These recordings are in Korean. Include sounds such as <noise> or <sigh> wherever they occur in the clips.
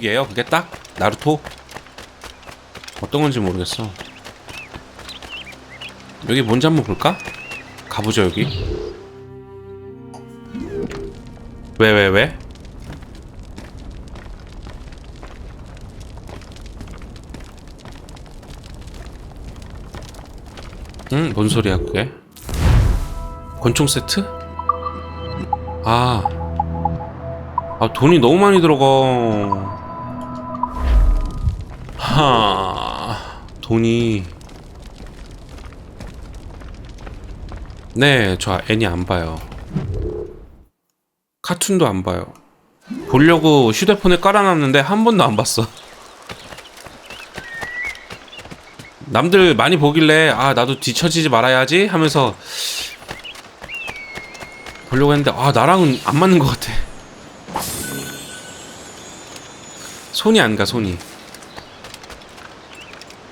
제목이에요 그게 딱? 나루토? 어떤 건지 모르겠어 여기 뭔지 한번 볼까? 가보죠 여기 왜 왜 왜? 응? 뭔 소리야 그게? 권총 세트? 아, 아 돈이 너무 많이 들어가. 하, 돈이. 네, 저 애니 안 봐요. 카툰도 안 봐요. 보려고 휴대폰에 깔아놨는데 한 번도 안 봤어. 남들 많이 보길래 아 나도 뒤처지지 말아야지 하면서 보려고 했는데 아 나랑은 안 맞는 것 같아. 손이 안 가 손이.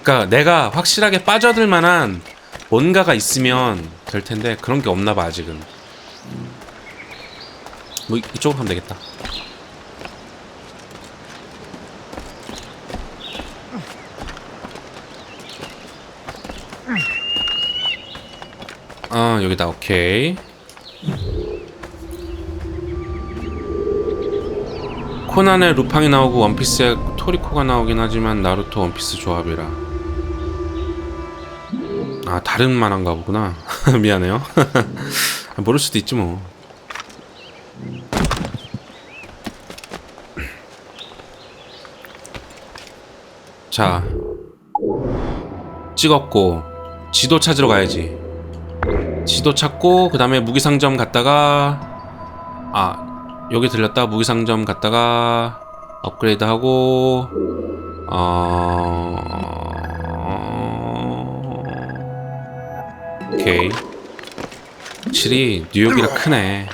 그러니까 내가 확실하게 빠져들 만한 뭔가가 있으면 될 텐데 그런 게 없나 봐 아직은. 뭐 이- 이쪽으로 가면 되겠다. 아 여기다 오케이. 코난에 루팡이 나오고 원피스에 토리코가 나오긴 하지만 나루토 원피스 조합이라 아 다른 만화인가 보구나. <laughs> 미안해요. <laughs> 모를 수도 있지 뭐. 자, 찍었고 지도 찾으러 가야지. 지도 찾고 그 다음에 무기상점 갔다가 아 여기 들렸다. 무기상점 갔다가 업그레이드 하고 어... 오케이. 확실히 뉴욕이라 크네.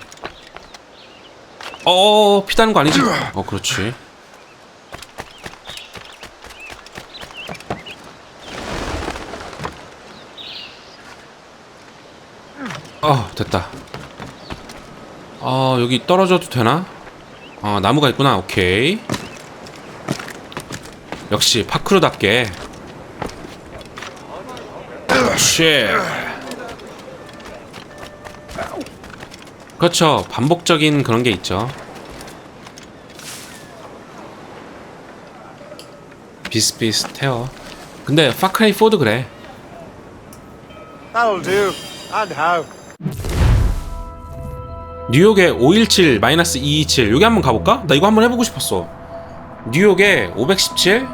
어 피다는 거 아니지? 어 그렇지. 어 됐다. 아 여기 떨어져도 되나? 아 나무가 있구나. 오케이. 역시 파크로답게. 쉣 그렇죠. 반복적인 그런 게 있죠. 비슷비슷해요. 근데 파크라이 4도 그래. That'll do. And how? 뉴욕에 517 마이너스 227 여기 한번 가볼까? 나 이거 한번 해보고 싶었어. 뉴욕에 517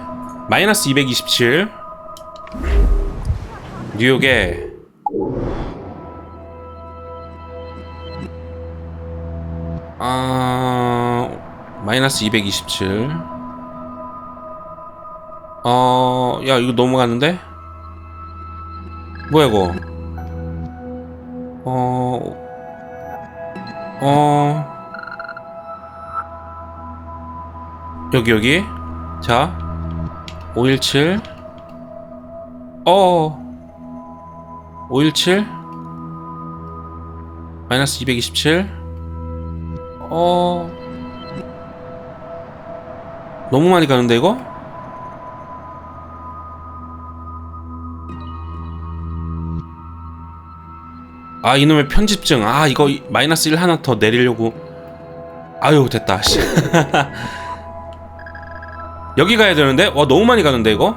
마이너스 227 뉴욕에 아 마이너스 227 어, 야, 이거 넘어갔는데? 뭐야, 이거? 어, 어 여기 여기 자 517 어. 517 마이너스 227 어. 너무 많이 가는데 이거? 아 이놈의 편집증. 아 이거 이- 마이너스 1 하나 더 내리려고. 아유 됐다. 씨. <laughs> 여기 가야 되는데? 와 너무 많이 가는데 이거?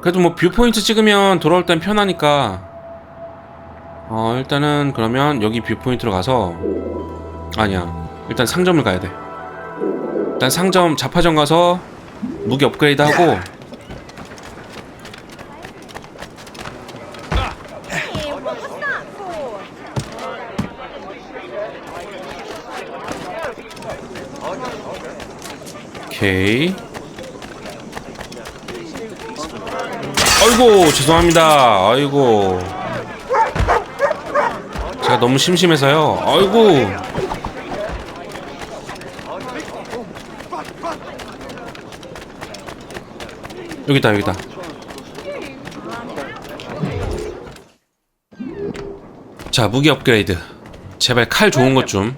그래도 뭐 뷰포인트 찍으면 돌아올 땐 편하니까. 어 일단은 그러면 여기 뷰포인트로 가서 아니야 일단 상점을 가야 돼 일단 상점 자파점 가서 무기 업그레이드 하고? 오케이. 아이고 죄송합니다. 아이고 제가 너무 심심해서요. 아이고 여기다 여기다. 자 무기 업그레이드. 제발 칼 좋은 것 좀.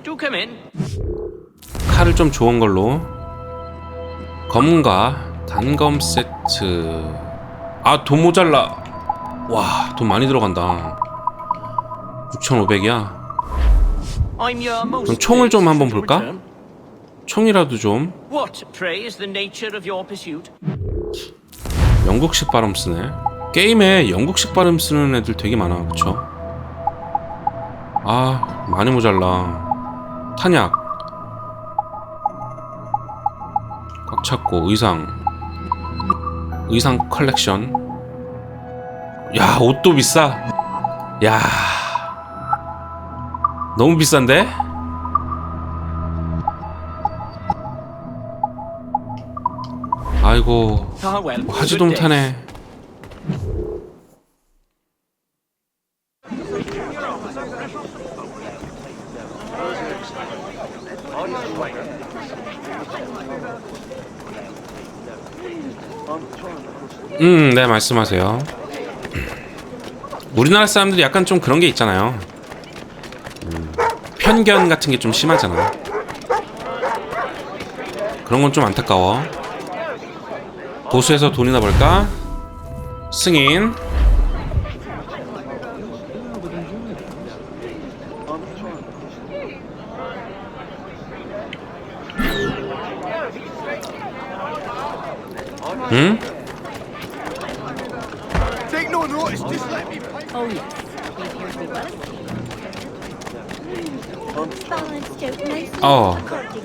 칼을 좀 좋은 걸로 검과 단검 세트. 아, 돈 모자라. 와, 돈 많이 들어간다. 6,500이야. 그럼 총을 좀 한번 볼까? 총이라도 좀. 영국식 발음 쓰네. 게임에 영국식 발음 쓰는 애들 되게 많아, 그쵸? 아, 많이 모자라. 탄약. 꽉 찼고, 의상. 의상 컬렉션. 야, 옷도 비싸. 야. 너무 비싼데? 아이고, 뭐 하지도. 못하네. 음, 네, 말씀하세요. 우리나라 사람들이 약간 좀 그런 게 있잖아요. 음, 편견 같은 게 좀 심하잖아. 그런 건 좀 안타까워. 보수에서 돈이나 벌까? 승인. 응? Oh, yes. We've here to be well Balanced out nice and 어. according to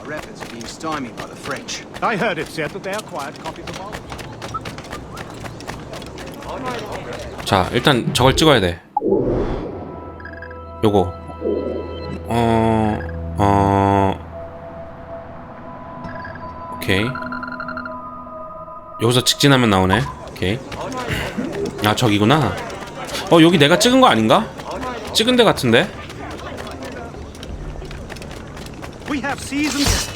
Our efforts are being stymied by the French. I heard it said that they acquired copies of all. 자, 일단 저걸 찍어야 돼. 요거. 어, 어. 오케이. 여기서 직진하면 나오네. 오케이. 아, 저기구나. 어, 여기 내가 찍은 거 아닌가? 찍은 데 같은데? We have seasons.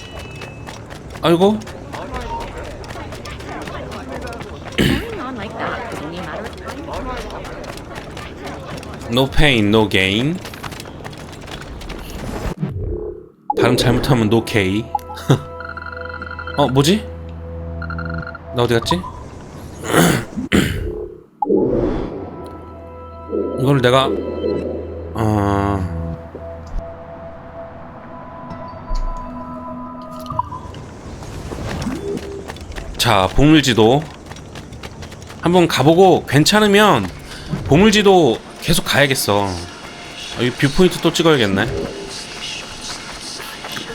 아이고. Carrying on like that is only a matter of time. No pain, no gain. 발음 잘못하면 no K. <laughs> 어, 뭐지? 나 어디 갔지? <clears throat> 이걸 내가 어... 자, 보물지도 한번 가보고 괜찮으면 보물지도 계속 가야겠어. 아, 이 뷰포인트 또 찍어야겠네.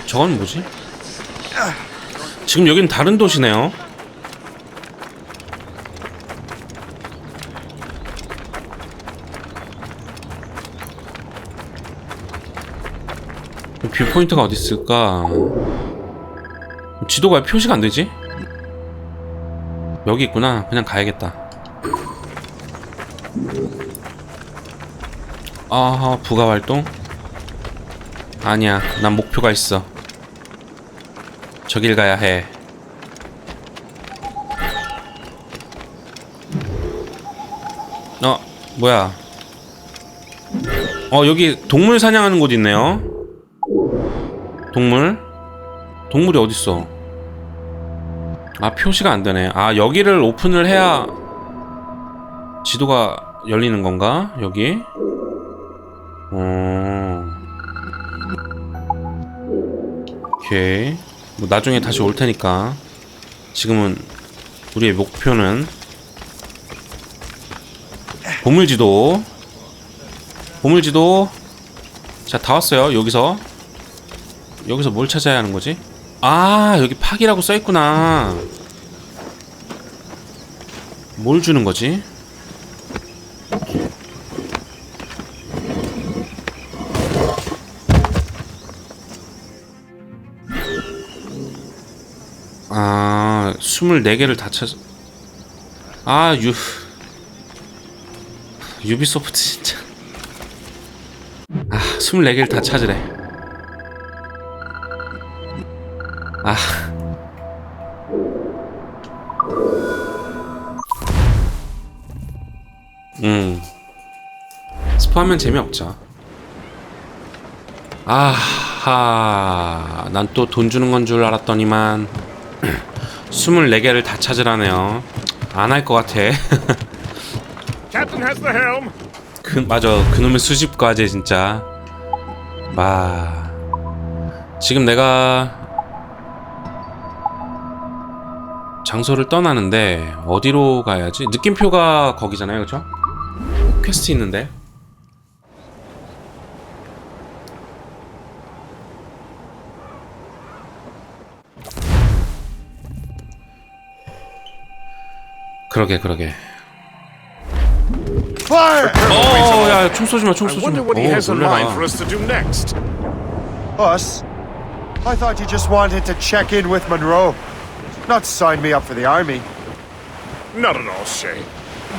저건 뭐지? 지금 여긴 다른 도시네요. 이 뷰포인트가 어디 있을까? 지도가 왜 표시가 안 되지? 여기 있구나. 그냥 가야겠다. 아, 부가 활동? 아니야, 난 목표가 있어. 저길 가야 해. 어, 뭐야? 어, 여기 동물 사냥하는 곳 있네요. 동물? 동물이 어딨어? 아, 표시가 안 되네. 아, 여기를 오픈을 해야 지도가 열리는 건가? 여기? 오케이. 뭐 나중에 다시 올 테니까. 지금은 우리의 목표는 보물지도. 보물지도. 자, 다 왔어요. 여기서. 여기서 뭘 찾아야 하는 거지? 아, 여기 팍이라고 써 있구나. 뭘 주는 거지? 24개를 다 찾... 아, 유... 유비소프트 진짜... 아, 24개를 다 찾으래. 아... 음... 스포하면 재미없죠. 아... 아하, 난 또 돈 주는 건 줄 알았더니만 <clears throat> 24개를 다 찾으라네요. 안 할 것 같아. <laughs> 그 맞아, 그놈의 수집 과제 진짜. 마. 지금 내가 장소를 떠나는데 어디로 가야지? 느낌표가 거기잖아요, 그렇죠? 퀘스트 있는데. 그러게 그러게. Fire! 어, 야, 총 쏘지 마, 총 I 쏘지 마. wonder what he 오, has in mind 놀래라. for us to do next. Us? I thought you just wanted to check in with Monroe. Not sign me up for the army. Not at all, Shay.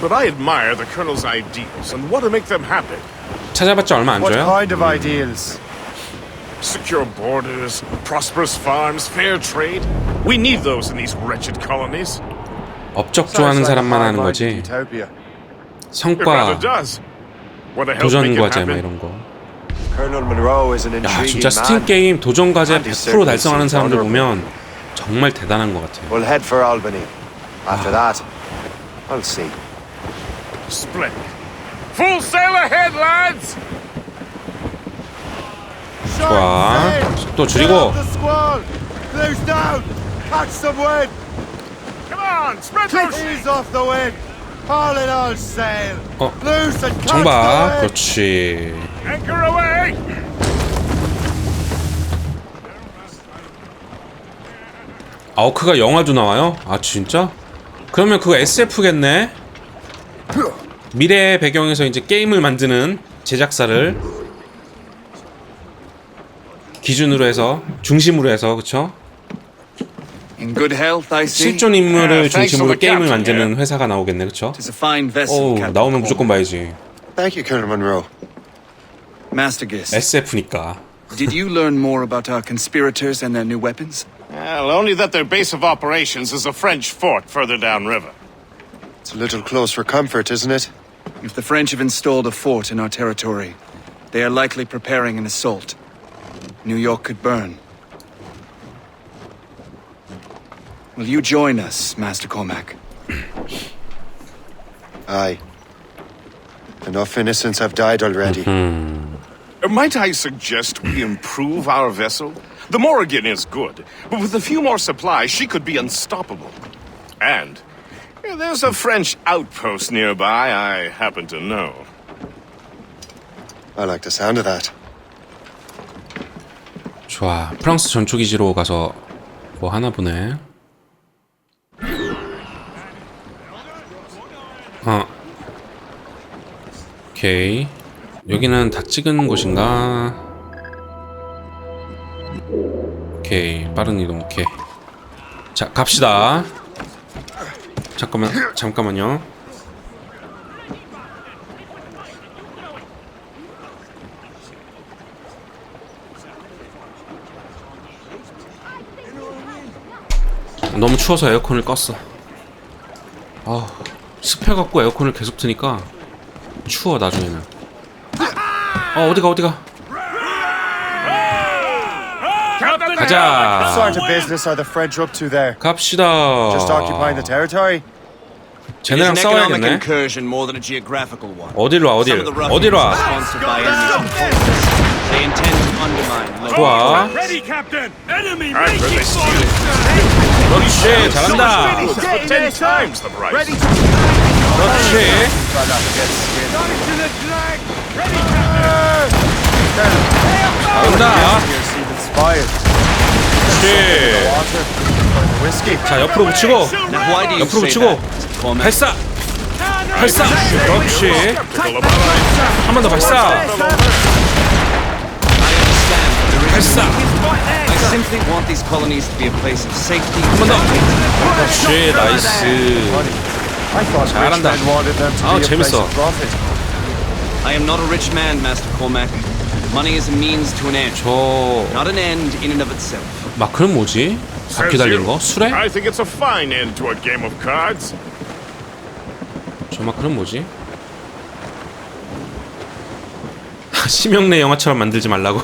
But I admire the Colonel's ideals and want to make them happen. 찾아봤자 얼마 안 What 줘요? kind of ideals? Secure borders, prosperous farms, fair trade. We need those in these wretched colonies. 업적 좋아하는 사람만 하는 거지. 성과, 도전 과제 막? 이런 거. 야, 진짜 스팀. 게임 도전 과제 And he's 100% 달성하는 사람들. 보면 정말 대단한 것 같아요. We'll head for Albany. After that, I'll see. Splendid. Full sail ahead, lads! 좋아. 속도 줄이고. the squall! Loose down! Catch some wind! Come on, spread those Ease off the wind! Haul it all sail! 어, Loose and catch 정박. the wind! 그렇지. anchor away! 아우크가 영화도 나와요? 아 진짜? 그러면 그거 SF겠네? 미래의 배경에서 이제 게임을 만드는 제작사를 기준으로 해서 중심으로 해서 그쵸? In good health, I see. 실존 인물을 Yeah, thanks 중심으로 for the 게임을 captain, 만드는 회사가 나오겠네 그쵸? It's a fine vessel, 오 Captain 나오면 Coleman. 무조건 봐야지 Thank you, Colonel Monroe. Master Gist, SF니까 did you learn more about our conspirators and their new weapons? Well, only that their base of operations is a French fort further downriver. It's a little close for comfort, isn't it? If the French have installed a fort in our territory, they are likely preparing an assault. New York could burn. Will you join us, Master Cormac? <clears throat> Aye. Enough innocents have died already. Uh, Might I suggest we improve our vessel? The Morrigan is good, but with a few more supplies, she could be unstoppable. And uh, there's a French outpost nearby I happen to know. I like the sound of that. 좋아 프랑스 전초기지로 가서 뭐 하나 보네 어. 오케이. 여기는 다 찍은 곳인가? 오케이. 빠른 이동 오케이. 자 갑시다. 잠깐만 잠깐만요. 너무 추워서 에어컨을 껐어. 아, 습해갖고 에어컨을 계속 트니까 추워 나중에는. 어 어디가 어디가? 가자. sort of business are the French up to there? 갑시다. 쟤네랑 an economic 싸워야겠네. incursion more than a geographical one. 어디로 와 어딜? The Russians are 와? sponsored by enemy components. They intend to undermine local 좋아. Ready, Captain! Enemy All right, 그렇지 잘한다. 그렇지. 잘한다. 그렇지. 자 옆으로 붙이고 옆으로 붙이고? 발사. 발사. 그렇지. 한 번 더 발사. 발사. I simply want these colonies to be a place of safety. 한번 더. 그렇지 나이스. I thought rich 잘한다. men wanted them to 아, be a place 재밌어. of profit. I am not a rich man, Master Cormac. Money is a means to an end, 저 not an end in and of itself. 마크는 뭐지? 바퀴 달린. 거? 수레? I think it's a fine end to a game of cards. 저 마크는 뭐지? 심형래 영화처럼 만들지 말라고.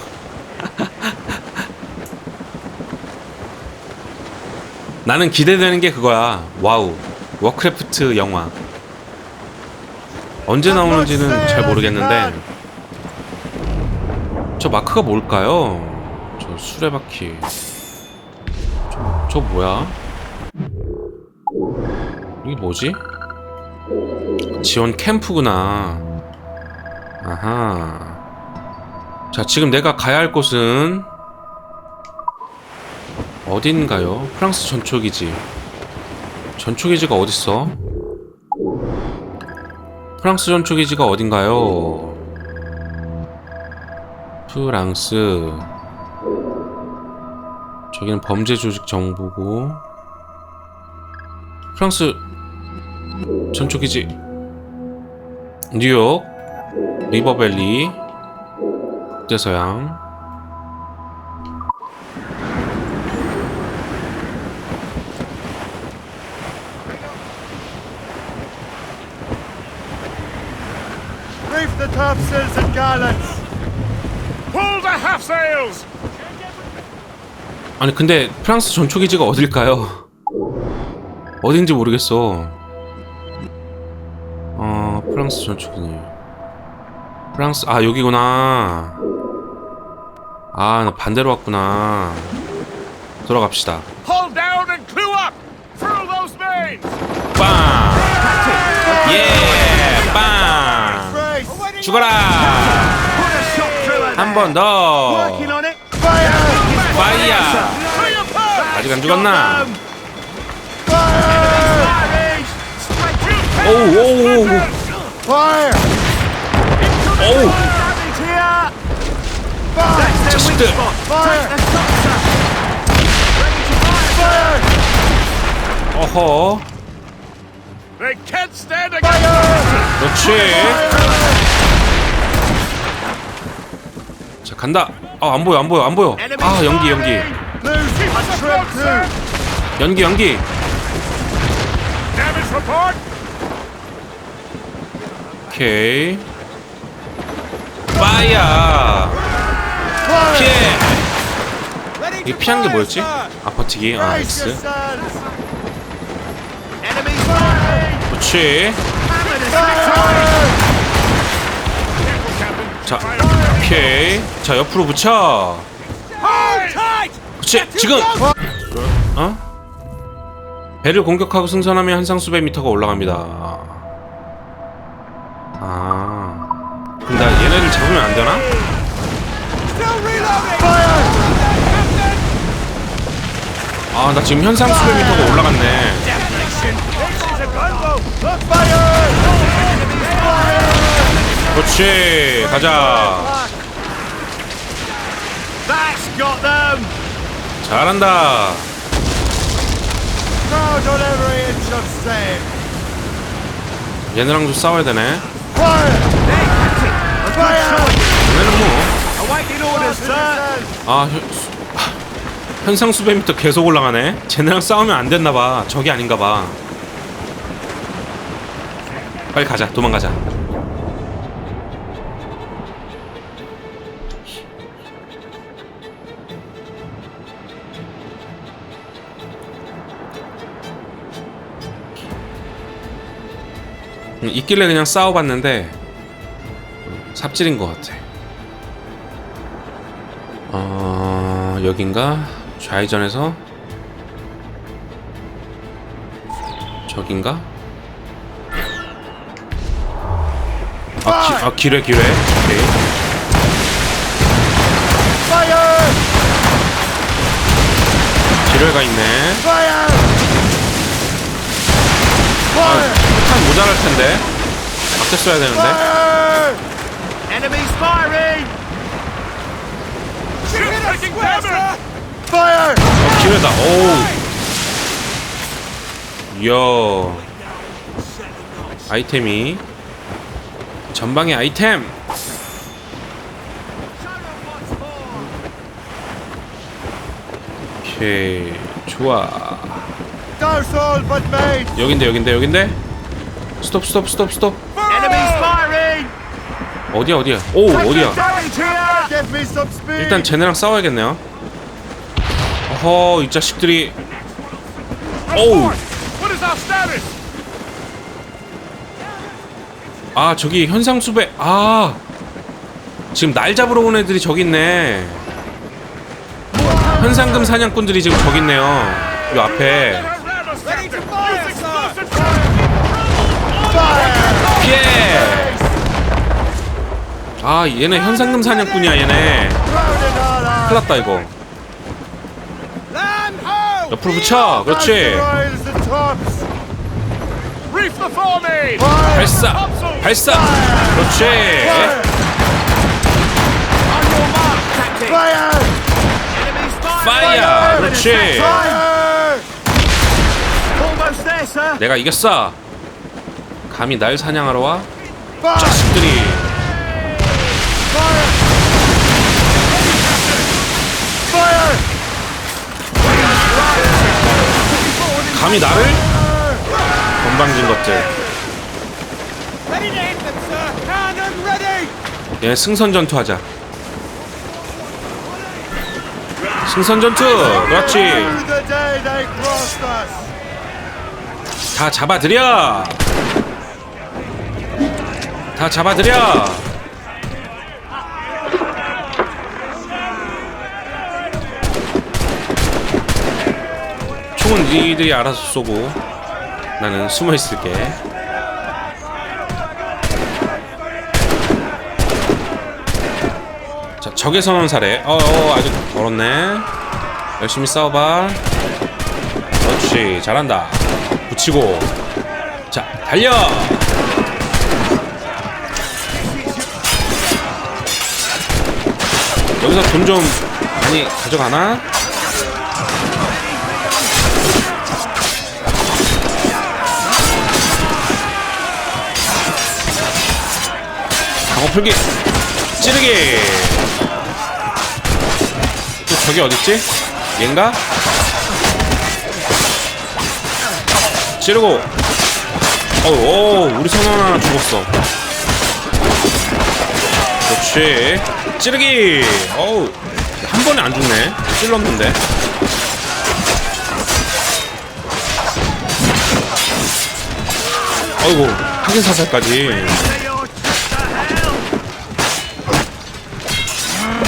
나는 기대되는 게 그거야. 와우. 워크래프트 영화. 언제 나오는지는 잘 모르겠는데 저 마크가 뭘까요? 저 수레바퀴. 저, 저 뭐야? 이게 뭐지? 지원 캠프구나. 아하. 자, 지금 내가 가야 할 곳은 어딘가요? 프랑스 전초기지. 전초기지가 어딨어? 프랑스 전초기지가 어딘가요? 프랑스. 저기는 범죄 조직 정부고. 프랑스 전초기지. 뉴욕. 리버밸리. 국대서양. Reef the topsails and gallants! Pull the half sails! 아니 근데 프랑스 전초 기지가 어딜까요? 어딘지 모르겠어. 어 프랑스 전초 기지. 프랑스 아 여기구나. 아 나 반대로 왔구나. 돌아갑시다. Hull down and clew up! Through those mains! 빵! 예! 죽어라! 한 번 더! Post! 아직 안 죽었나? 오우 here! Fire! 자식들! 어허 그렇지 자 간다. 아 안 보여 안 보여 안 보여. 아 연기 연기! 연기 연기! 오케이. 파이야 피해 이게 피한 게 뭐였지? 아 버티기? 아 X! 그렇지 자 오케이. 자 옆으로 붙여. 그렇지 지금! 어? 배를 공격하고 승선하면 한상 수백 미터가 올라갑니다. 아. 그럼 나 얘네를 잡으면 안 되나? 아 나 지금 현상 수백 미터가 올라갔네 그렇지 가자! 잘한다 sail! 얘네랑도 싸워야 되네! 얘네는 뭐 Awaiting orders, sir! 아, 현, 수, 아, 현상 수백 미터 계속 올라가네. 쟤네랑 싸우면 안 됐나 봐. 적이 아닌가 봐. 빨리 가자. 도망가자. 있길래 그냥 싸워봤는데 삽질인 것 같아. 어 여긴가 좌회전해서 저긴가 아, 기, 아 기뢰 기뢰 오케이! 기뢰가 있네! 아 모자랄 텐데 아껴 써야 되는데 Fire! Enemies firing! Ship taking damage! Fire! 어 기뢰다 오우 이야 아이템이 전방의 아이템 오케이 좋아 but mate! 여긴데 여긴데 여긴데 스톱 스톱 스톱 스톱! 어디야 어디야? 오 어디야! 일단 쟤네랑 싸워야겠네요. 어허 이 자식들이. Status? 아 저기 현상수배. 아! 지금 날 잡으러 온 애들이 저기 있네. 현상금 사냥꾼들이 지금 저기 있네요. 요 앞에 피해 아 얘네 현상금 사냥꾼이야 얘네 큰일났다 이거! 옆으로 붙여 그렇지! 발사 발사 그렇지! 파이어 그렇지! 내가 이겼어 감히 날 사냥하러 와! 자식들이! 감히 나를 건방진 것들 Ready to hit them, sir! Cannon ready! 얘 승선 전투하자 승선 전투 그렇지! 다 잡아들여 다 잡아들여 총은 니들이 알아서 쏘고 나는 숨어 있을게. 자 적의 선언 사례. 어, 어 아직 멀었네. 열심히 싸워봐. 그렇지 잘한다. 붙이고. 자 달려 여기서 돈 좀 많이 가져가나? 방어 풀기 찌르기 또 저기 어딨지? 얘인가? 찌르고 어, 오, 우리 선원 하나 죽었어. 그렇지. 찌르기. 어우, 한 번에 안 죽네. 찔렀는데. 어이구, 확인 사살까지.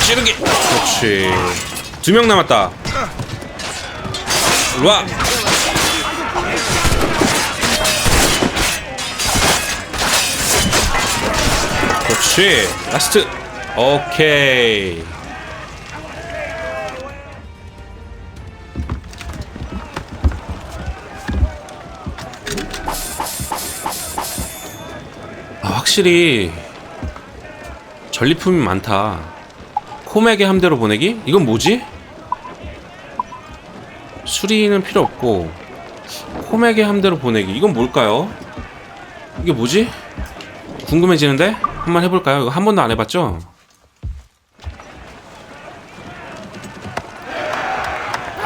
찌르기. 그렇지. 두 명 남았다. 일로 와. 그렇지 라스트 오케이 아, 확실히 전리품이 많다 코맥의 함대로 보내기? 이건 뭐지? 수리는 필요 없고 코맥의 함대로 보내기 이건 뭘까요? 이게 뭐지? 궁금해지는데? 한번 해볼까요? 이거 한 번도 안 해봤죠?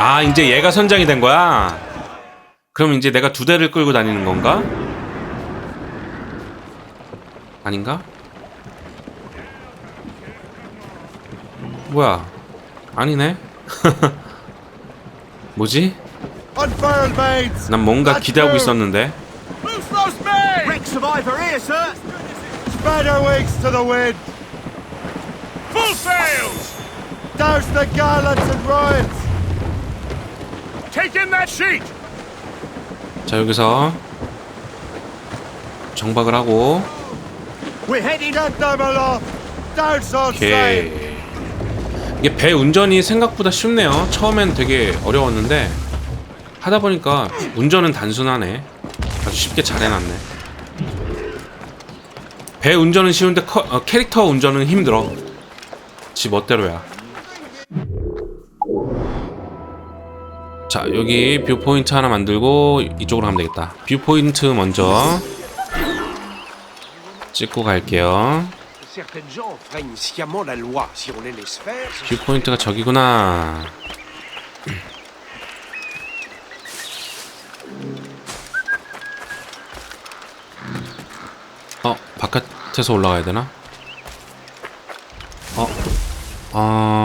아 이제 얘가 선장이 된 거야? 그럼 이제 내가 두 대를 끌고 다니는 건가? 아닌가? 뭐야 아니네 뭐지? 난 뭔가 기대하고 있었는데! Full sails! Douse the and! Take in that sheet! 자 여기서 정박을 하고 heading all! 오케이. 이게 배 운전이 생각보다 쉽네요. 처음엔 되게 어려웠는데 하다 보니까 운전은 단순하네. 아주 쉽게 잘 해놨네. 배 운전은 쉬운데 커- 어, 캐릭터 운전은 힘들어. 지 멋대로야. 자 여기 뷰 포인트 하나 만들고 이쪽으로 가면 되겠다. 뷰 포인트 먼저 찍고 갈게요. Certaines gens freinent sciemment la loi. Si on les laisse faire, 뷰 포인트가 저기구나. 어, 바깥에서 올라가야 되나? 어, 어,